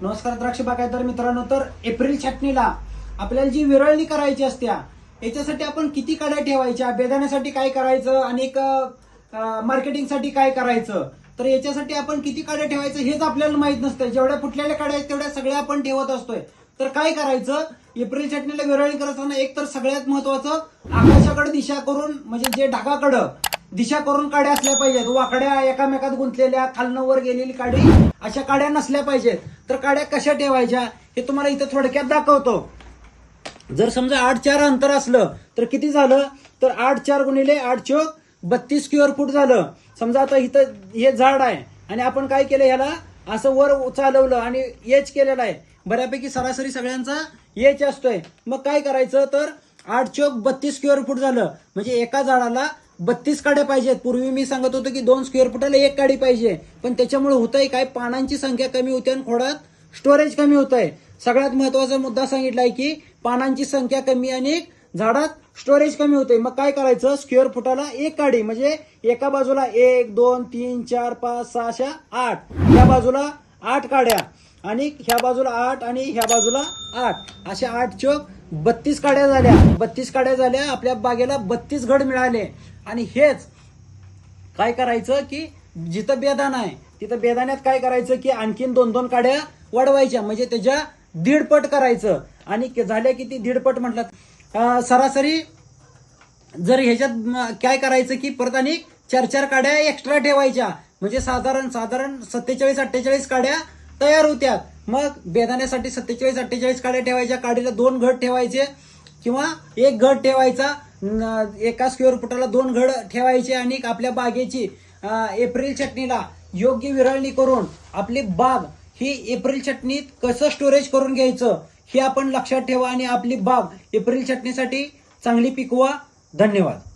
नमस्कार द्राक्ष बागायतदार मित्रांनो तर एप्रिल छाटणीला आपल्याला जी विरळणी करायची असत्या याच्यासाठी आपण किती काड्या ठेवायच्या बेदाण्यासाठी काय करायचं आणि मार्केटिंगसाठी काय करायचं तर याच्यासाठी आपण किती काड्या ठेवायचं हेच आपल्याला माहीत नसतं जेवढ्या फुटलेल्या काड्या आहेत तेवढ्या सगळ्या आपण ठेवत असतोय. तर काय करायचं एप्रिल छाटणीला विरळणी करत असताना एक तर सगळ्यात महत्वाचं आकाशाकडे दिशा करून म्हणजे जे ढगाकडं दिशा करून काड्या असल्या पाहिजेत. वाकड्या एकामेकात गुंतलेल्या खालनं वर गेलेली काडी अशा काड्या नसल्या पाहिजेत. तर काड्या कशा ठेवायच्या हे तुम्हाला इथं थोडक्यात दाखवतो. जर समजा आठ चार अंतर असलं तर किती झालं? तर आठ चार गुणिले आठ चोक बत्तीस क्युअर फूट झालं. समजा आता इथं हे झाड आहे आणि आपण काय केलं ह्याला? असं वर चालवलं आणि एच केलेलं आहे. बऱ्यापैकी सरासरी सगळ्यांचा एच असतोय. मग काय करायचं? तर आठ चोक बत्तीस क्युअर फूट झालं. म्हणजे एका झाडाला बत्तीस काड्या पाहिजेत. पूर्वी मी सांगत होतो की दोन स्क्वेअर फुटाला एक काडी पाहिजे. पण त्याच्यामुळे होतंय काय? पानांची संख्या कमी होते आणि खोडात स्टोरेज कमी होत आहे सगळ्यात महत्त्वाचा मुद्दा सांगितलाय की पानांची संख्या कमी आणि झाडात स्टोरेज कमी होते. मग काय करायचं? स्क्वेअर फुटाला एक काडी म्हणजे एका बाजूला एक दोन तीन चार पाच सहा अशा आठ. या बाजूला आठ काड्या. आणि ह्या बाजूला आठ आणि ह्या बाजूला आठ. अशा आठ चोक बत्तीस काड्या झाल्या. बत्तीस काड्या झाल्या आपल्या बागेला बत्तीस घड मिळाले. आणि हेच काय करायचं की जिथं बेदान आहे तिथं बेदाण्यात काय करायचं की आणखीन दोन दोन काड्या वाढवायच्या. म्हणजे त्याच्या दीडपट करायचं. आणि के- झाल्या किती दीडपट म्हटलं सरासरी जर ह्याच्यात काय करायचं की परत आणि चार चार काड्या एक्स्ट्रा ठेवायच्या. म्हणजे साधारण साधारण सत्तेचाळीस अठ्ठेचाळीस काड्या तयार होत्यात. मग बेदाण्यासाठी सत्तेचाळीस अठ्ठेचाळीस काड्या ठेवायच्या. काडीला दोन घट ठेवायचे किंवा एक घट ठेवायचा. एका स्क्वेअर फुटाला दोन घड ठेवायचे आणि आपल्या बागेची एप्रिल चटणीला योग्य विरळणी करून आपली बाग ही एप्रिल चटणीत कसं स्टोरेज करून घ्यायचं हे आपण लक्षात ठेवा आणि आपली बाग एप्रिल चटणीसाठी चांगली पिकवा. धन्यवाद.